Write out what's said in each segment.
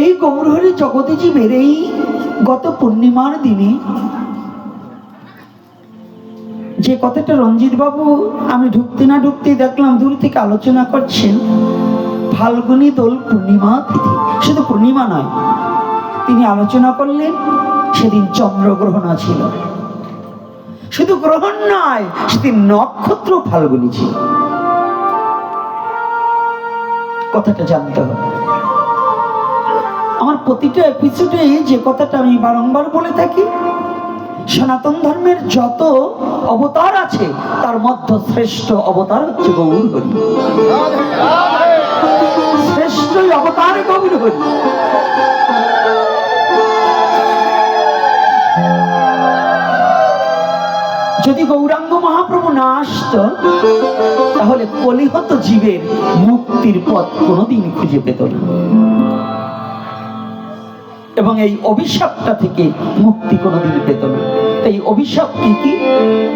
এই গৌরহরি জগতে জীবের এই গত পূর্ণিমার দিনে, যে কথাটা রঞ্জিত বাবু আমি ঢুকতে না ঢুকতেই দেখলাম, দূর থেকে আলোচনা করছেন, ফাল্গুনি দোল পূর্ণিমা তিথি। শুধু পূর্ণিমা নয়, তিনি আলোচনা করলেন, সেদিন চন্দ্রগ্রহণ ছিল শুধু গ্রহণ নয়, সেদিন নক্ষত্র ফাল্গুনি ছিল। কথাটা জানতে হবে। আমার প্রতিটা এপিসোডে যে কথাটা আমি বারংবার বলে থাকি, সনাতন ধর্মের যত অবতার আছে, তার মধ্যে শ্রেষ্ঠ অবতার হচ্ছে গৌর হরি। শ্রেষ্ঠ অবতার গৌর হরি। যদি গৌরাঙ্গ মহাপ্রভু না আসত, তাহলে কলিহত জীবের মুক্তির পথ কোনোদিন খুঁজে পেত না। এবং এই অভিশাপটা থেকে মুক্তি কোনোদিন পেত না। এই অভিশাপ কি কি?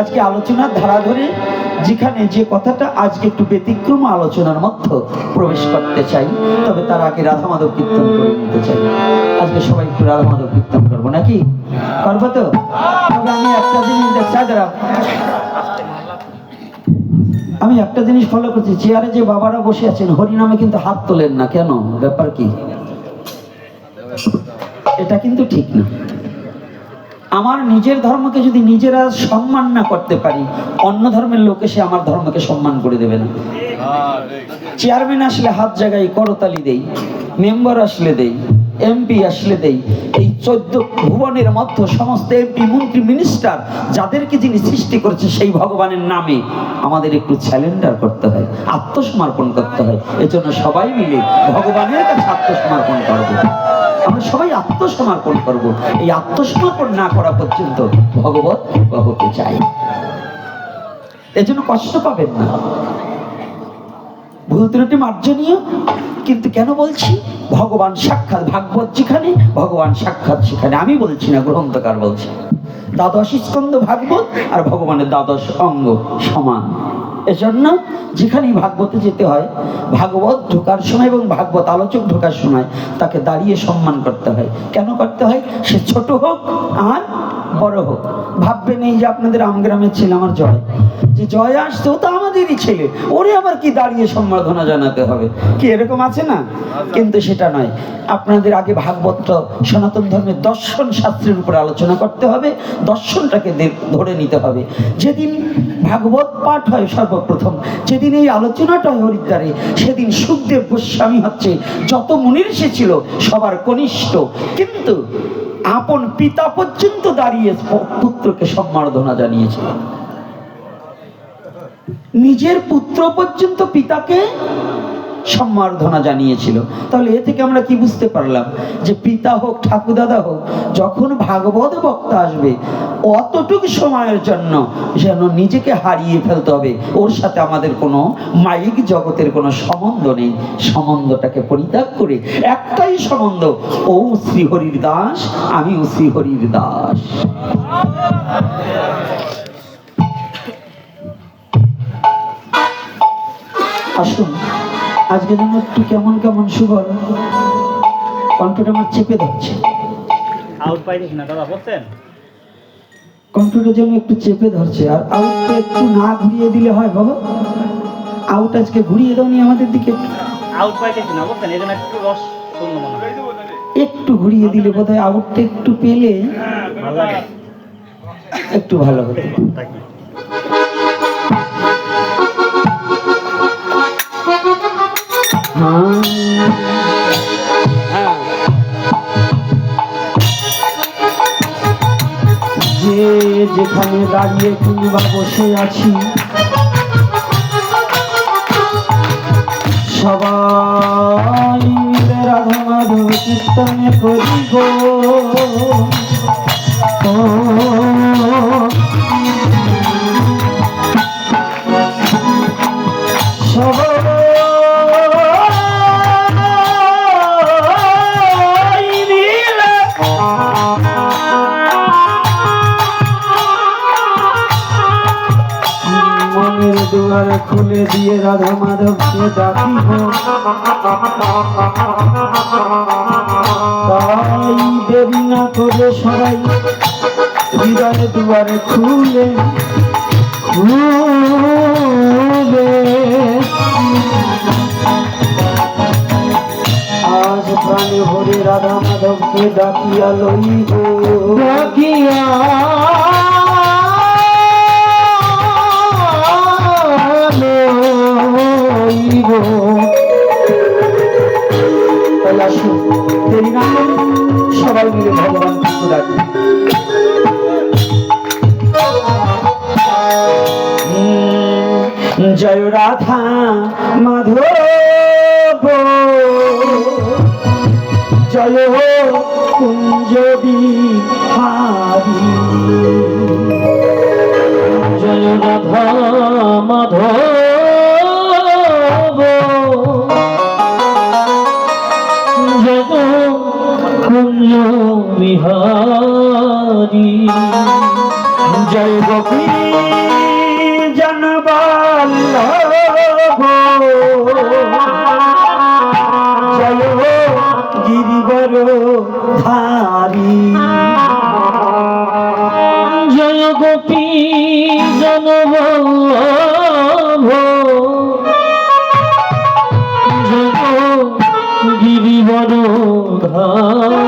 আজকে আলোচনার ধারা ধরে যেখানে যে কথাটা আজকে একটু ব্যতিক্রম আলোচনার মধ্যে প্রবেশ করতে চাই, তবে তার আগে রাধা মাধব কীর্তন করে নিতে চাই। আজকে সবাই একটু রাধা মাধব কীর্তন করব নাকি? করব তো? আমি একটা জিনিস আমি একটা জিনিস ফলো করছি, চেয়ারে যে বাবারা বসে আছেন হরিনামে কিন্তু হাত তোলেন না, কেন? ব্যাপার কি? এটা কিন্তু ঠিক না। আমার নিজের ধর্মকে যদি নিজেরা সম্মান না করতে পারি, অন্য ধর্মের লোক এসে আমার ধর্মকে সম্মান করে দেবে না। চেয়ারম্যান আসলে হাত জায়গায় করতালি দেই মেম্বার আসলে দেই এমপি আসলে দেই। এই চোদ্দ ভুবনের মধ্যে সমস্ত এমপি মন্ত্রী মিনিস্টার যাদেরকে যিনি সৃষ্টি করেছে সেই ভগবানের নামে আমাদের একটু স্যালেন্ডার করতে হয়, আত্মসমর্পণ করতে হয়। এজন্য সবাই মিলে ভগবানের কাছে আত্মসমর্পণ করব। আমরা সবাই আত্মসমর্পণ করব। এই আত্মসমর্পণ না করা পর্যন্ত ভগবত হতে চাই। এজন্য কষ্ট পাবেন না। ভুল ত্রুটি মার্জনীয়, কিন্তু কেন বলছি? ভগবান সাক্ষাৎ ভাগবত যেখানে, ভগবান সাক্ষাৎ সেখানে। আমি বলছি না, গ্রন্থকার বলছি। দ্বাদশ স্কন্দ ভাগবত আর ভগবানের দ্বাদশ অঙ্গ সমান। এজন্য যেখানেই ভাগবতে যেতে হয়, ভাগবত ঢোকার সময় এবং ভাগবত আলোচক ঢোকার সময় তাকে দাঁড়িয়ে সম্মান করতে হয়। কেন করতে হয়? সে ছোট হোক আর বড় হোক। ভাববেন এই যে আপনাদের আমগ্রামের ছেলে আমার জয়। যে জয় আসছে ও তো আমাদেরই ছেলে। ওরে আবার কি দাঁড়িয়ে সম্বর্ধনা জানাতে হবে? কি এরকম আছে না? কিন্তু সেটা নয়। আপনাদের আগে ভাগবতটা সনাতন ধর্মের দর্শন শাস্ত্রের উপর আলোচনা করতে হবে। দর্শনটাকে ধরে নিতে হবে। যেদিন ভাগবত পাঠ হয় সর্বপ্রথম, যেদিন এই আলোচনাটা হয় হরিদ্বারে, সেদিন সুখদেব গোস্বামী হচ্ছে যত মুনির সে ছিল সবার কনিষ্ঠ। কিন্তু আপন পিতা পর্যন্ত দাঁড়িয়ে পুত্রকে সম্মার্ধনা জানিয়েছিলেন নিজের পুত্র পর্যন্ত পিতাকে সম্মার্ধনা জানিয়েছিল। তাহলে এ থেকে আমরা কি বুঝতে পারলাম? যে পিতা হোক, ঠাকুরদাদা হোক, যখন ভাগবত বক্তা আসবে, অতটুকু সময়ের জন্য যেন নিজেকে হারিয়ে ফেলতে হবে। ওর সাথে আমাদের কোনো মাইক জগতের কোনো সম্বন্ধ নেই। সম্বন্ধটাকে পরিত্যাগ করে একটাই সম্বন্ধ, ও শ্রীহরির দাস, আমি আমিও শ্রীহরির দাস। আসুন। আজকে যেন একটু কেমন কেমন সুবল কণ্ঠটা আমার চেপে ধরছে। আউট পাইছিস না দাদা বলছেন? কণ্ঠটা যেন একটু চেপে ধরছে। আর আউটটা একটু না ঘুরিয়ে দিলে হয় বাবা। আউট আজকে ঘুরিয়ে দাও নি আমাদের দিকে। একটু। আউট পাইতেছি না বলছেন? এই জন্য একটু রস শূন্য মনে একটু ঘুরিয়ে দিলে বোধহয় আউটটা একটু পেলে ভালো একটু ভালো হতো। যে যেখানে দাঁড়িয়ে কিংবা বসে আছি সবাই রাধা মাধব কীর্তনে করি গো ও, সবাই খুলে দিয়ে রাধা মাধবকে ডাকিব তাই দেরি না করে সবাই হৃদয় দুয়ারে খুলে। খুলে। আজ প্রাণে ভরে রাধা মাধবকে ডাকিয়া লইব। ডাকিয়া মাধব। জয় কুঞ্জ বিহারী। জয় রাধা মাধব। জয় কুঞ্জ বিহারী। জয় গোপী জয় গিরিবর ধারী জয় গোপী জয় গিরিবর ধারী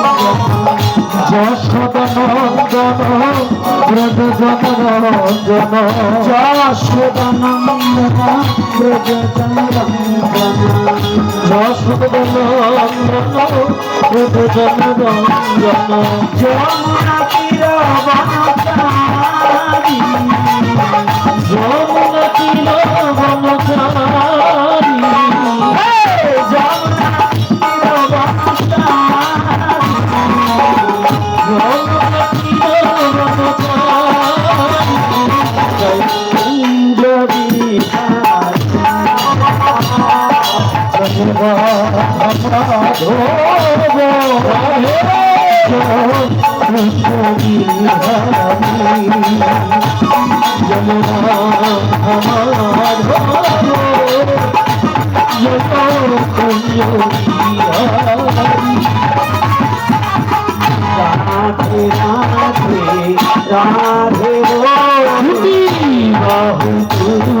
যশোদনন্দন ব্রজ জনরঞ্জন যশোদনন্দন ব্রজ জনরঞ্জন যশোদনন্দন ব্রজ জনরঞ্জন যমুনা তীর বনচারী যমুনা তীর বনচারী রাধে রাধে রাধে বাহু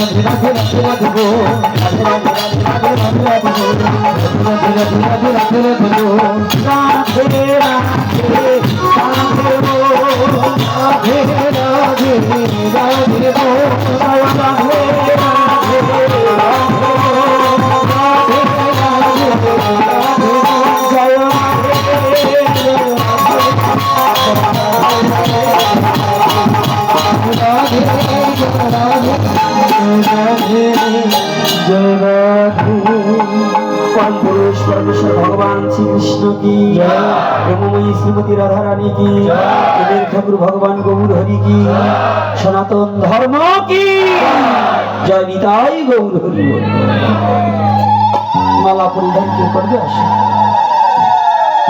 রাধে পুরুষ পরমেশ্বর ভগবান শ্রীকৃষ্ণ কি? ব্রহ্মময়ী শ্রীমতী রাধারানী কি? এদের ঠাকুর ভগবান গৌর হরি কি? সনাতন ধর্ম কি? জয় নিতাই গৌর হরি। মালা পরিধান কেউ করবে আসে।